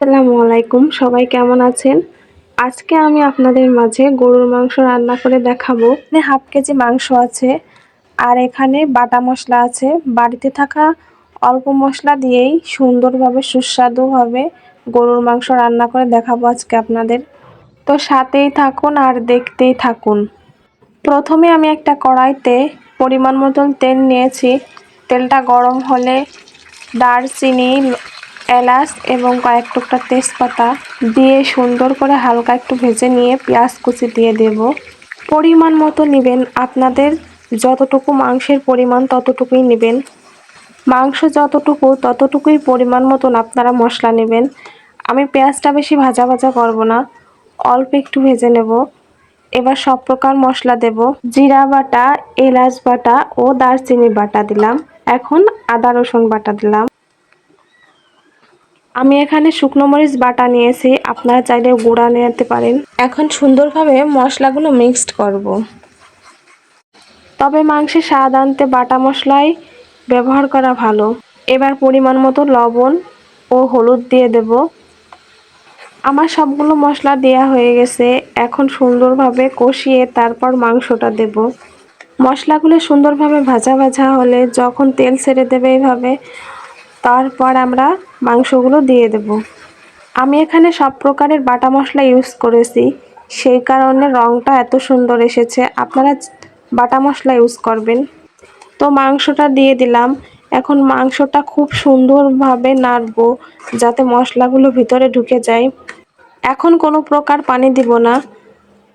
আসসালামু আলাইকুম, সবাই কেমন আছেন? আজকে আমি আপনাদের মাঝে গরুর মাংস রান্না করে দেখাবো। এখানে হাফ কেজি মাংস আছে, আর এখানে বাটা মশলা আছে। বাড়িতে থাকা অল্প মশলা দিয়েই সুন্দরভাবে, সুস্বাদুভাবে গরুর মাংস রান্না করে দেখাবো আজকে আপনাদের। তো সাথেই থাকুন আর দেখতেই থাকুন। প্রথমে আমি একটা কড়াইতে পরিমাণ মতন তেল নিয়েছি। তেলটা গরম হলে দারচিনি এলাচ এবং কয়েক টুকরা তেজপাতা দিয়ে সুন্দর করে হালকা একটু ভেজে নিয়ে পেঁয়াজ কুচি দিয়ে দেব। পরিমাণ মতো নেবেন। আপনাদের যতটুকু মাংসের পরিমাণ ততটুকুই নেবেন। মাংস যতটুকু, ততটুকুই পরিমাণ মতন আপনারা মশলা নেবেন। আমি পেঁয়াজটা বেশি ভাজা ভাজা করব না। অল্প একটু ভেজে নেব। এবার সব প্রকার মশলা দেব। জিরা বাটা, এলাচ বাটা ও দারচিনি বাটা দিলাম। এখন আদা রসুন বাটা দিলাম। আমি এখানে শুকনো মরিচ বাটা নিয়েছি, আপনারা চাইলে গুঁড়া নিতে পারেন। এখন সুন্দরভাবে মশলাগুলো মিক্সড করব। তবে মাংসে স্বাদ আনতে বাটা মশলাই ব্যবহার করা ভালো। এবার পরিমাণ মতো লবণ ও হলুদ দিয়ে দেব। আমার সবগুলো মশলা দেয়া হয়ে গেছে, এখন সুন্দরভাবে কষিয়ে তারপর মাংসটা দেব। মশলাগুলো সুন্দরভাবে ভাজা ভাজা হলে যখন তেল ছেড়ে দেবে এইভাবে তারপর আমরা মাংসগুলো দিয়ে দেব। আমি এখানে সব প্রকারের বাটা মশলা ইউজ করেছি। সেই কারণে রঙটা এত সুন্দর এসেছে। আপনারা বাটা মশলা ইউজ করবেন। তো মাংসটা দিয়ে দিলাম। এখন মাংসটা খুব সুন্দরভাবে নাড়বো যাতে মশলাগুলো ভিতরে ঢুকে যায়। এখন কোনো প্রকার পানি দিব না।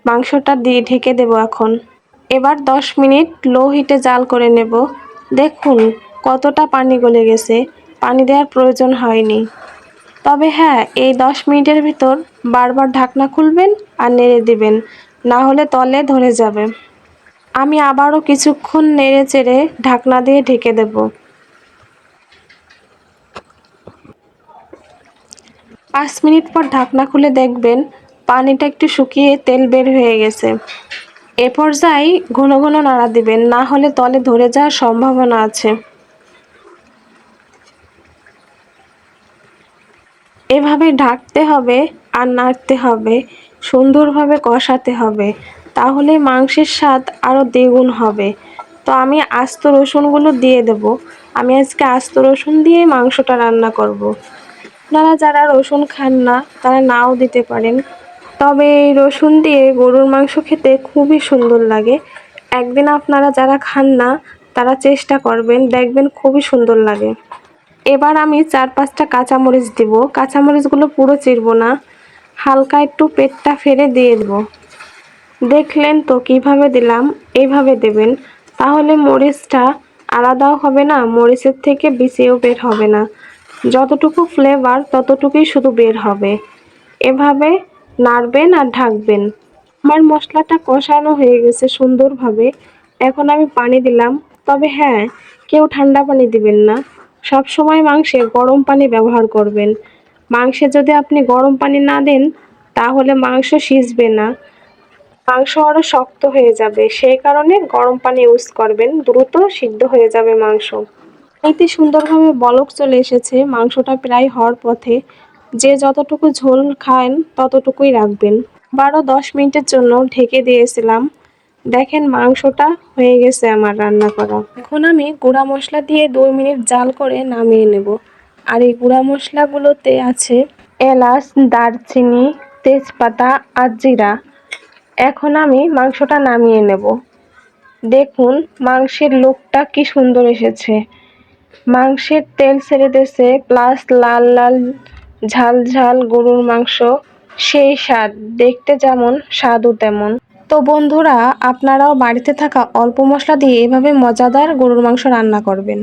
মাংসটা দিয়ে ঢেকে দেব এখন। এবার দশ মিনিট লো হিটে জাল করে নেব। দেখুন কতটা পানি গলে গেছে। পানি দেওয়ার প্রয়োজন হয়নি। তবে হ্যাঁ এই দশ মিনিটের ভিতর বারবার ঢাকনা খুলবেন আর নেড়ে দিবেন, না হলে তলে ধরে যাবে। আমি আবারও কিছুক্ষণ নেড়ে চেড়ে ঢাকনা দিয়ে ঢেকে দেব। পাঁচ মিনিট পর ঢাকনা খুলে দেখবেন পানিটা একটু শুকিয়ে তেল বের হয়ে গেছে। এ পর্যায়ে ঘন ঘন নাড়া দিবেন, না হলে তলে ধরে যাওয়ার সম্ভাবনা আছে। এভাবে ঢাকতে হবে আর নাড়তে হবে, সুন্দরভাবে কষাতে হবে। তাহলে মাংসের স্বাদ আরও দ্বিগুণ হবে। তো আমি আস্ত রসুনগুলো দিয়ে দেব। আমি আজকে আস্ত রসুন দিয়ে মাংসটা রান্না করব। আপনারা যারা রসুন খান না, তারা নাও দিতে পারেন। তবে এই রসুন দিয়ে গরুর মাংস খেতে খুবই সুন্দর লাগে। একদিন আপনারা যারা খান না, তারা চেষ্টা করবেন, দেখবেন খুবই সুন্দর লাগে। এবার আমি চার পাঁচটা কাঁচামরিচ দিব। কাঁচামরিচগুলো পুরো চিরব না। হালকা একটু পেটটা ফেরে দিয়ে দেব। দেখলেন তো কীভাবে দিলাম এইভাবে দেবেন। তাহলে মরিচটা আলাদাও হবে না, মরিচের থেকে বিছিয়েও বের হবে না। যতটুকু ফ্লেভার ততটুকুই শুধু বের হবে। এভাবে নাড়বেন আর ঢাকবেন। আমার মশলাটা কষানো হয়ে গেছে সুন্দরভাবে। এখন আমি পানি দিলাম। তবে হ্যাঁ কেউ ঠান্ডা পানি দিবেন না। সব সময় মাংসে গরম পানি ব্যবহার করবেন। মাংসে যদি আপনি গরম পানি না দেন, তাহলে মাংস সিজবে না। মাংস আরও শক্ত হয়ে যাবে, সেই কারণে গরম পানি ইউজ করবেন, দ্রুত সিদ্ধ হয়ে যাবে মাংস। এতে সুন্দরভাবে বলক চলে এসেছে, মাংসটা প্রায় হওয়ার পথে। যে যতটুকু ঝোল খান, ততটুকুই রাখবেন। বারো দশ মিনিটের জন্য ঢেকে দিয়েছিলাম। দেখেন মাংসটা হয়ে গেছে আমার রান্না করা। এখন আমি গুঁড়া মশলা দিয়ে দুই মিনিট জাল করে নামিয়ে নেব। আর এই গুঁড়া মশলাগুলোতে আছে এলাচ, দারচিনি, তেজপাতা, আর জিরা। এখন আমি মাংসটা নামিয়ে নেব। দেখুন মাংসের লোকটা কি সুন্দর এসেছে। মাংসের তেল ছেড়ে দিয়েছে, প্লাস লাল লাল ঝাল ঝাল গরুর মাংস। সেই স্বাদ, দেখতে যেমন, স্বাদও তেমন। তো বন্ধুরা আপনারাও বাড়িতে থাকা অল্প মশলা দিয়ে এভাবে মজাদার গরুর মাংস রান্না করবেন।